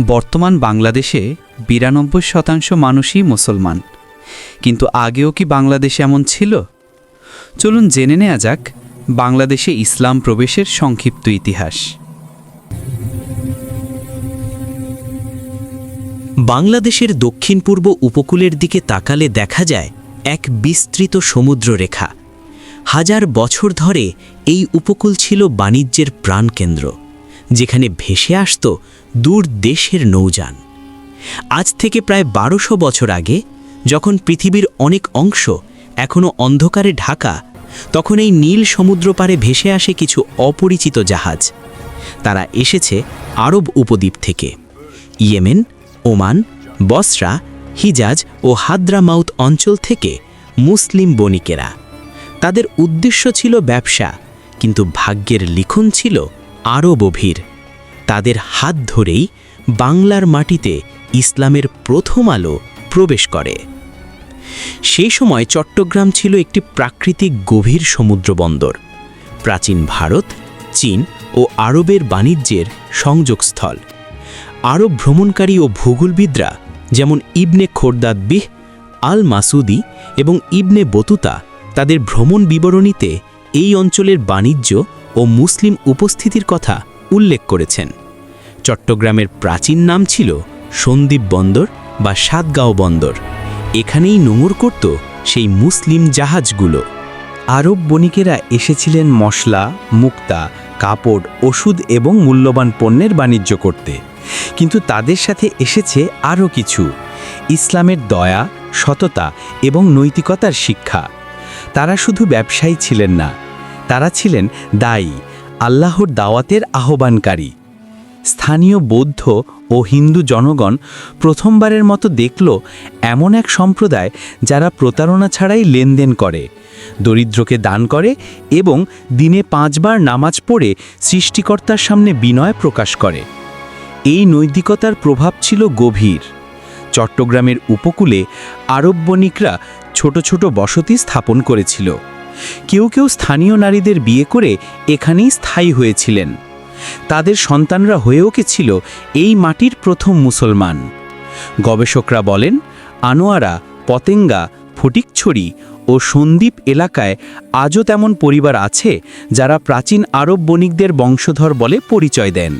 বর্তমান বাংলাদেশে বিরানব্বই শতাংশ মানুষই মুসলমান। কিন্তু আগেও কি বাংলাদেশে এমন ছিল? চলুন জেনে নেওয়া যাক বাংলাদেশে ইসলাম প্রবেশের সংক্ষিপ্ত ইতিহাস। বাংলাদেশের দক্ষিণ পূর্ব উপকূলের দিকে তাকালে দেখা যায় এক বিস্তৃত সমুদ্ররেখা। হাজার বছর ধরে এই উপকূল ছিল বাণিজ্যের প্রাণকেন্দ্র। যেখানে ভেসে আসত দূর দেশের নৌযান। আজ থেকে প্রায় বারোশো বছর আগে, যখন পৃথিবীর অনেক অংশ এখনও অন্ধকারে ঢাকা, তখন এই নীল সমুদ্র পারে ভেসে আসে কিছু অপরিচিত জাহাজ। তারা এসেছে আরব উপদ্বীপ থেকে। ইয়েমেন, ওমান, বসরা, হিজাজ ও হাদ্রামাউত অঞ্চল থেকে মুসলিম বণিকেরা। তাদের উদ্দেশ্য ছিল ব্যবসা, কিন্তু ভাগ্যের লিখন ছিল আরও গভীর। তাদের হাত ধরেই বাংলার মাটিতে ইসলামের প্রথম আলো প্রবেশ করে। সেই সময় চট্টগ্রাম ছিল একটি প্রাকৃতিক গভীর সমুদ্রবন্দর প্রাচীন ভারত, চীন ও আরবের বাণিজ্যের সংযোগস্থল। আরব ভ্রমণকারী ও ভূগোলবিদরা যেমন ইবনে খোরদাদ বিহ আল মাসুদি এবং ইবনে বতুতা তাদের ভ্রমণ বিবরণীতে এই অঞ্চলের বাণিজ্য ও মুসলিম উপস্থিতির কথা উল্লেখ করেছেন। চট্টগ্রামের প্রাচীন নাম ছিল সন্দীপ বন্দর বা সাতগাঁও বন্দর। এখানেই নোঙর করত সেই মুসলিম জাহাজগুলো। আরব বণিকেরা এসেছিলেন মশলা, মুক্তা, কাপড়, ওষুধ এবং মূল্যবান পণ্যের বাণিজ্য করতে। কিন্তু তাদের সাথে এসেছে আরও কিছু। ইসলামের দয়া, সততা এবং নৈতিকতার শিক্ষা। তারা শুধু ব্যবসায়ী ছিলেন না তারা ছিলেন দায়ী, আল্লাহর দাওয়াতের আহ্বানকারী। স্থানীয় বৌদ্ধ ও হিন্দু জনগণ প্রথমবারের মতো দেখল এমন এক সম্প্রদায় যারা প্রতারণা ছাড়াই লেনদেন করে, দরিদ্রকে দান করে এবং দিনে পাঁচবার নামাজ পড়ে সৃষ্টিকর্তার সামনে বিনয় প্রকাশ করে। এই নৈতিকতার প্রভাব ছিল গভীর। চট্টগ্রামের উপকূলে আরব বণিকরা ছোট ছোট বসতি স্থাপন করেছিল। কেউ কেউ স্থানীয় নারীদের বিয়ে করে এখানেই স্থায়ী হয়েছিলেন। তাদের সন্তানরা হয়ে উঠেছিল এই মাটির প্রথম মুসলমান। গবেষকরা বলেন, আনোয়ারা, পতেঙ্গা, ফটিকছড়ি ও সন্দ্বীপ এলাকায় আজও তেমন পরিবার আছে যারা প্রাচীন আরব বণিকদের বংশধর বলে পরিচয় দেন।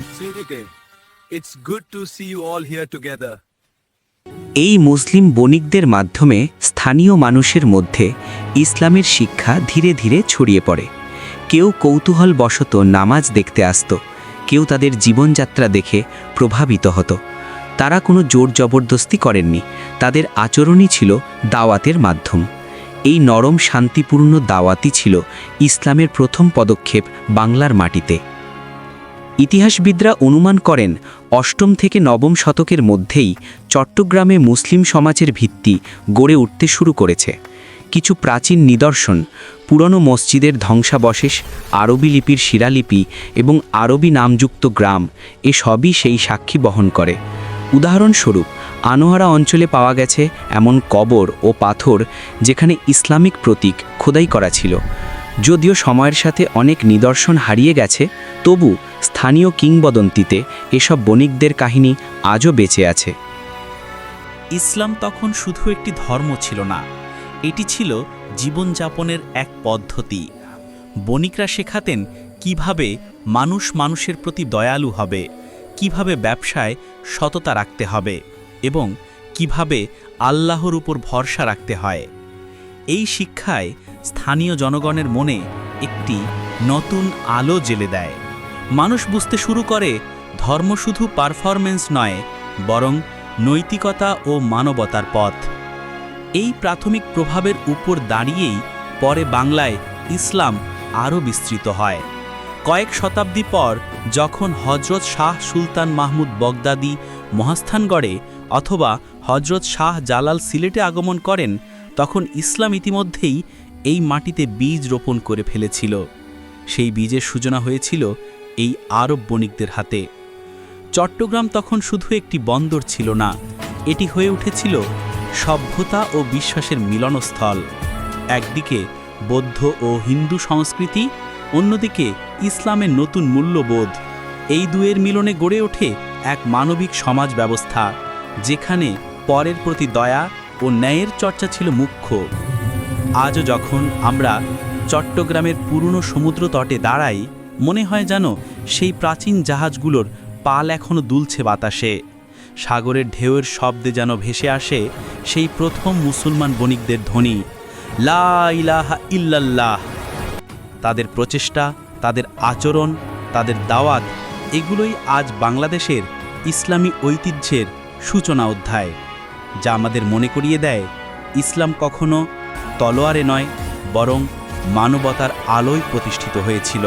It's good to see you all here together. এই মুসলিম বণিকদের মাধ্যমে স্থানীয় মানুষের মধ্যে ইসলামের শিক্ষা ধীরে ধীরে ছড়িয়ে পড়ে। কেউ কৌতূহলবশত নামাজ দেখতে আসত, কেউ তাদের জীবনযাত্রা দেখে প্রভাবিত হতো। তারা কোনো জোর জবরদস্তি করেননি, তাদের আচরণই ছিল দাওয়াতের মাধ্যম। এই নরম শান্তিপূর্ণ দাওয়াতই ছিল ইসলামের প্রথম পদক্ষেপ বাংলার মাটিতে। ইতিহাসবিদরা অনুমান করেন, অষ্টম থেকে নবম শতকের মধ্যেই চট্টগ্রামে মুসলিম সমাজের ভিত্তি গড়ে উঠতে শুরু করেছে। কিছু প্রাচীন নিদর্শন, পুরনো মসজিদের ধ্বংসাবশেষ, আরবি লিপির শিলালিপি এবং আরবি নামযুক্ত গ্রাম, এ সবই সেই সাক্ষী বহন করে। উদাহরণস্বরূপ, আনোয়ারা অঞ্চলে পাওয়া গেছে এমন কবর ও পাথর যেখানে ইসলামিক প্রতীক খোদাই করা ছিল। যদিও সময়ের সাথে অনেক নিদর্শন হারিয়ে গেছে, তবু স্থানীয় কিংবদন্তিতে এসব বণিকদের কাহিনী আজও বেঁচে আছে। ইসলাম তখন শুধু একটি ধর্ম ছিল না, এটি ছিল জীবনযাপনের এক পদ্ধতি। বণিকরা শেখাতেন কীভাবে মানুষ মানুষের প্রতি দয়ালু হবে, কীভাবে ব্যবসায় সততা রাখতে হবে এবং কীভাবে আল্লাহর উপর ভরসা রাখতে হয়। এই শিক্ষায় স্থানীয় জনগণের মনে একটি নতুন আলো জেলে দেয়। মানুষ বুঝতে শুরু করে, ধর্ম শুধু পারফরমেন্স নয়, বরং নৈতিকতা ও মানবতার পথ। এই প্রাথমিক প্রভাবের উপর দাঁড়িয়েই পরে বাংলায় ইসলাম আরও বিস্তৃত হয়। কয়েক শতাব্দী পর, যখন হজরত শাহ সুলতান মাহমুদ বগদাদি মহাস্থানগড়ে অথবা হজরত শাহ জালাল সিলেটে আগমন করেন, তখন ইসলাম ইতিমধ্যেই এই মাটিতে বীজ রোপণ করে ফেলেছিল। সেই বীজের সূচনা হয়েছিল এই আরব বণিকদের হাতে। চট্টগ্রাম তখন শুধু একটি বন্দর ছিল না, এটি হয়ে উঠেছিল সভ্যতা ও বিশ্বাসের মিলনস্থল। একদিকে বৌদ্ধ ও হিন্দু সংস্কৃতি, অন্যদিকে ইসলামের নতুন মূল্যবোধ। এই দুয়ের মিলনে গড়ে ওঠে এক মানবিক সমাজ ব্যবস্থা, যেখানে পরের প্রতি দয়া ও ন্যায়ের চর্চা ছিল মুখ্য। আজও যখন আমরা চট্টগ্রামের পুরনো সমুদ্র তটে দাঁড়াই, মনে হয় যেন সেই প্রাচীন জাহাজগুলোর পাল এখনও দুলছে বাতাসে। সাগরের ঢেউয়ের শব্দে যেন ভেসে আসে সেই প্রথম মুসলমান বণিকদের ধ্বনি, লা ইলাহা ইল্লাল্লাহ। তাদের প্রচেষ্টা, তাদের আচরণ, তাদের দাওয়াত, এগুলোই আজ বাংলাদেশের ইসলামী ঐতিহ্যের সূচনা অধ্যায়, যা আমাদের মনে করিয়ে দেয়, ইসলাম কখনো তলোয়ারে নয় বরং মানবতার আলোয় প্রতিষ্ঠিত হয়েছিল।